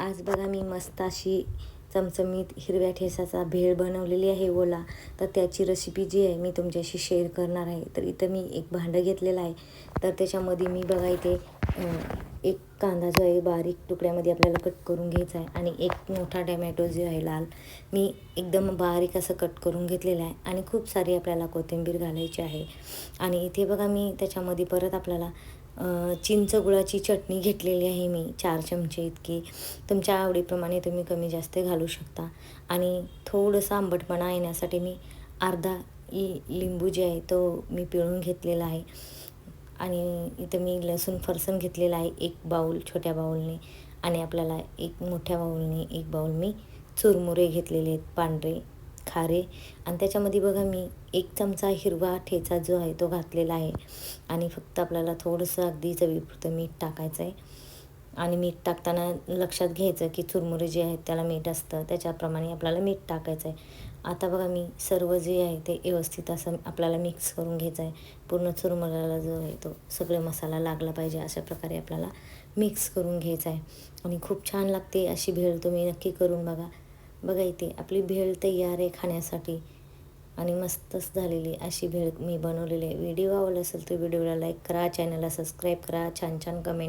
आज बघा मी मस्त अशी चमचमीत हिरव्या ठेसाचा भेळ बनवलेली आहे ओला. तर त्याची रेसिपी जी आहे मी तुमच्याशी शेअर करणार आहे. तर इथं मी एक भांडं घेतलेलं आहे. तर त्याच्यामध्ये मी बघा इथे एक कांदा जो आहे बारीक तुकड्यामध्ये आपल्याला कट करून घ्यायचा आहे. आणि एक मोठा टमॅटो जो आहे लाल. मी एकदम बारीक असं कट करून घेतलेला आहे. आणि खूप सारी आपल्याला कोथिंबीर घालायची आहे. आणि इथे बघा मी त्याच्यामध्ये परत आपल्याला चिंच गुळाची चटणी घेतलेली आहे मी चार चमचे इतकी. तुमच्या आवडीप्रमाणे तुम्ही कमी जास्त घालू शकता. आणि थोडंसं आंबटपणा येण्यासाठी मी अर्धा लिंबू जे आहे तो मी पिळून घेतलेला आहे. आणि इथं मी लसूण फरसण घेतलेला आहे एक बाऊल छोट्या बाऊलने. आणि आपल्याला एक मोठ्या बाऊलने एक बाऊल मी चुरमुरे घेतलेले आहेत पांढरे. खारे. आणि त्याच्यामध्ये बघा मी एक चमचा हिरवा ठेचा जो आहे तो घातलेला आहे. आणि फक्त आपल्याला थोडंसं अगदी चवीपुरतं मीठ टाकायचं आहे. आणि मीठ टाकताना लक्षात घ्यायचं की चुरमुरे जे आहेत त्याला मीठ असतं. त्याच्याप्रमाणे आपल्याला मीठ टाकायचं आहे. आता बघा मी सर्व जे आहे ते व्यवस्थित असं आपल्याला मिक्स करून घ्यायचं आहे. पूर्ण चुरमुऱ्याला जो आहे तो सगळे मसाला लागला पाहिजे अशा प्रकारे आपल्याला मिक्स करून घ्यायचं आहे. आणि खूप छान लागते अशी भेळ तुम्ही नक्की करून बघा. बघा इथे आपली भेळ तयार आहे खाण्यासाठी. आणि मस्तच झालेली अशी भेळ मी बनवलेली आहे. व्हिडिओ आवडला असेल तर व्हिडिओला लाईक करा चॅनलला सबस्क्राईब करा छान छान कमेंट